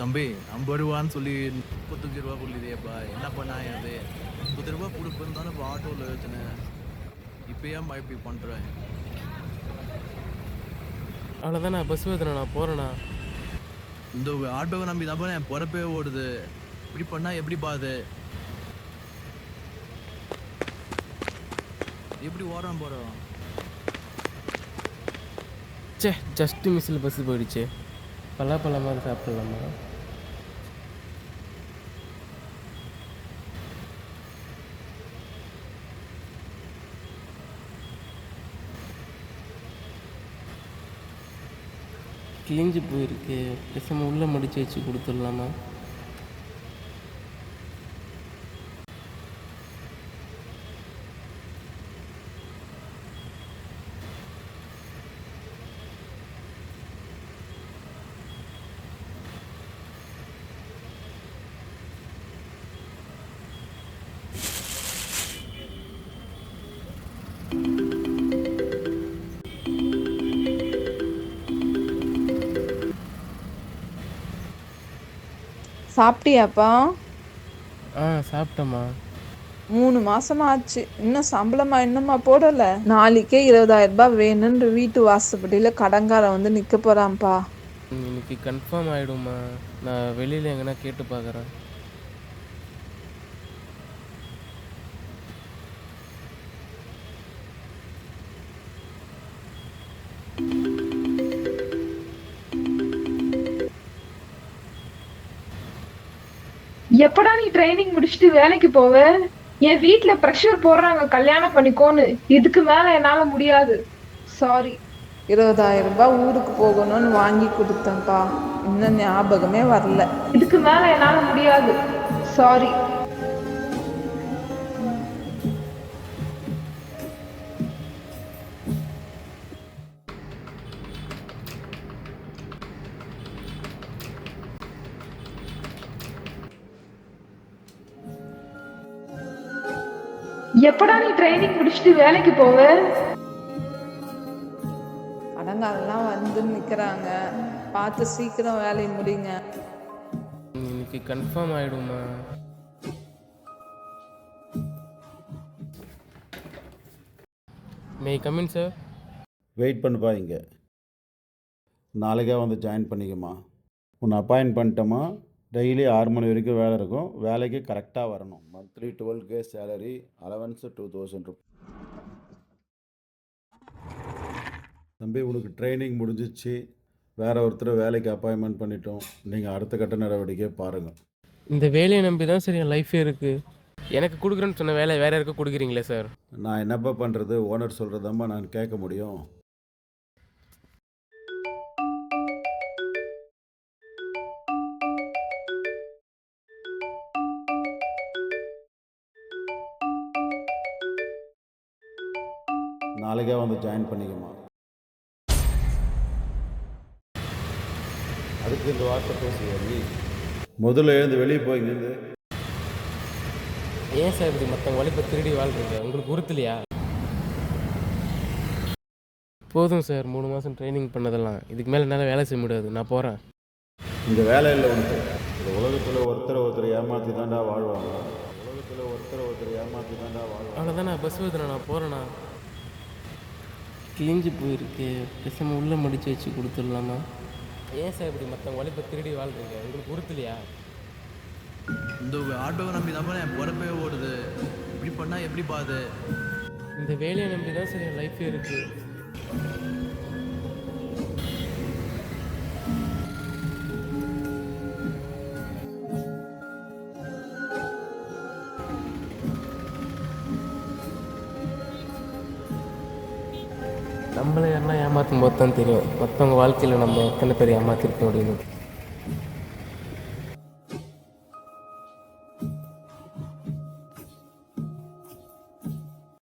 தம்பி ஐம்பது ரூபான்னு சொல்லி முப்பத்தஞ்சு ரூபா சொல்லிதேப்பா என்ன பண்ணா அது? முப்பது ரூபா கொடுப்பேன்னு தானே இப்போ ஆட்டோவில் வச்சுனேன். இப்போ ஏன் இப்படி பண்ணுறேன் அவ்வளோதாண்ணா பஸ் வருதுண்ணா நான் போகிறேண்ணா இந்த ஆட்டோவை நம்பி தான் என் பிறப்பே ஓடுது. இப்படி பண்ணா எப்படி பாது எப்படி ஓரம் போகிறோம் சே ஜஸ்ட் மிஸ்ஸில் பஸ் போயிடுச்சு. மாதிரி சாப்பிடலாமா? கிழிஞ்சு போயிருக்கு. பேசாமல் உள்ளே மடித்து வச்சு கொடுத்துடலாமா? சாப்பிட்டியாப்பா? ஆ சாப்பிட்டேம்மா. மூணு மாசமா ஆச்சு. இன்னும் சம்பளமா இன்னுமா போடல. நாளைக்கே இருபதாயிரம் ரூபாய் வேணும்னு வீட்டு வாசப்படியில கடங்காரன் வந்து நிக்க போறான்ப்பா. இன்னைக்கு கன்ஃபார்ம் ஆகிடும்மா நான் வெளியில் எங்கன்னா கேட்டு பார்க்குறேன் எப்படா நீ ட்ரைனிங் முடிச்சுட்டு வேலைக்கு போவ? என் வீட்ல ப்ரெஷர் போடுறாங்க கல்யாணம் பண்ணிக்கோன்னு. இதுக்கு மேல என்னால முடியாது. சாரி இருபதாயிரம் ரூபாய் ஊருக்கு போகணும்னு வாங்கி கொடுத்தேன்ப்பா. இன்னும் ஞாபகமே வரல. இதுக்கு மேல என்னால முடியாது. சாரி எப்படா நீ ட்ரைனிங் முடிச்சுட்டு வேலைக்கு போவ? கடங்காரெல்லாம் வந்து நிக்கிறாங்க. பார்த்து சீக்கிரம் வேலையை முடிங்க. இன்னைக்கு confirm ஆகிடும்மா may come in sir wait பண்ணுப்பா இங்கே. நாளைக்கே வந்து ஜாயின் பண்ணிக்கம்மா. உன்னை அப்பாயின்ட் பண்ணிட்டோமா டெய்லி ஆறு மணி வரைக்கும் வேலை இருக்கும். வேலைக்கு கரெக்டாக வரணும். Monthly twelve K salary allowance two thousand rupee. தம்பி உனக்கு ட்ரைனிங் முடிஞ்சிச்சு. வேற ஒருத்தரை வேலைக்கு அப்பாயின்மெண்ட் பண்ணிட்டோம். நீங்கள் அடுத்த கட்ட நடவடிக்கையை பாருங்கள் இந்த வேலையை நம்பி தான் சார் என் லைஃபே இருக்குது எனக்கு கொடுக்குறேன்னு சொன்ன வேலை வேற யாருக்கும் கொடுக்குறீங்களே சார்? நான் என்னப்பா பண்ணுறது ஓனர் சொல்கிறதாம்மா நான் கேட்க முடியும். நாளைக்கே வந்து ஜாயின் பண்ணிக்கம்மா அதுக்கு இந்த வார்த்தை பேசுவியா நீ? முதல்ல எழுந்து வெளியே போய் நின்று ஏன் சார் இப்படி மற்றவங்க வழிப்பை திருடி வாழ்றீங்க? உங்களுக்கு உறுத்தலையா போதும் சார் மூணு மாதம் ட்ரைனிங் பண்ணதெல்லாம். இதுக்கு மேலே என்னால் வேலை செய்ய முடியாது. நான் போகிறேன் இந்த வேலை இல்லை உனக்கு. இந்த உலகத்தில் ஒருத்தரை ஒருத்தர் ஏமாற்றி தாண்டா வாழ்வாங்க. உலகத்தில் ஒருத்தரை ஒருத்தர் ஏமாற்றி தாண்டா வாழ்வாங்க. அவ்வளோதாண்ணா பஸ் வருதுண்ணா. நான் போகிறேண்ணா கிழிஞ்சு போயிருக்கு. பேசாமல் உள்ளே மடித்து வச்சு கொடுத்துடலாமா? ஏன் சார் இப்படி மற்றவங்க வழிப்பை திருடி வாழ்றீங்க? உங்களுக்கு உறுத்தலையா இந்த ஆட்டோவை நம்பி தான் என் பிறப்பே ஓடுது. இப்படி பண்ணா எப்படி பாது இந்த வேலையை நம்பி தான் சார் என் லைஃபே இருக்குது நம்மளை யாரெல்லாம் ஏமாற்றும் போது தான் தெரியும். மற்றவங்க வாழ்க்கையில் நம்ம எத்தனை பேர் ஏமாற்றிருக்கோம் அப்படின்னு.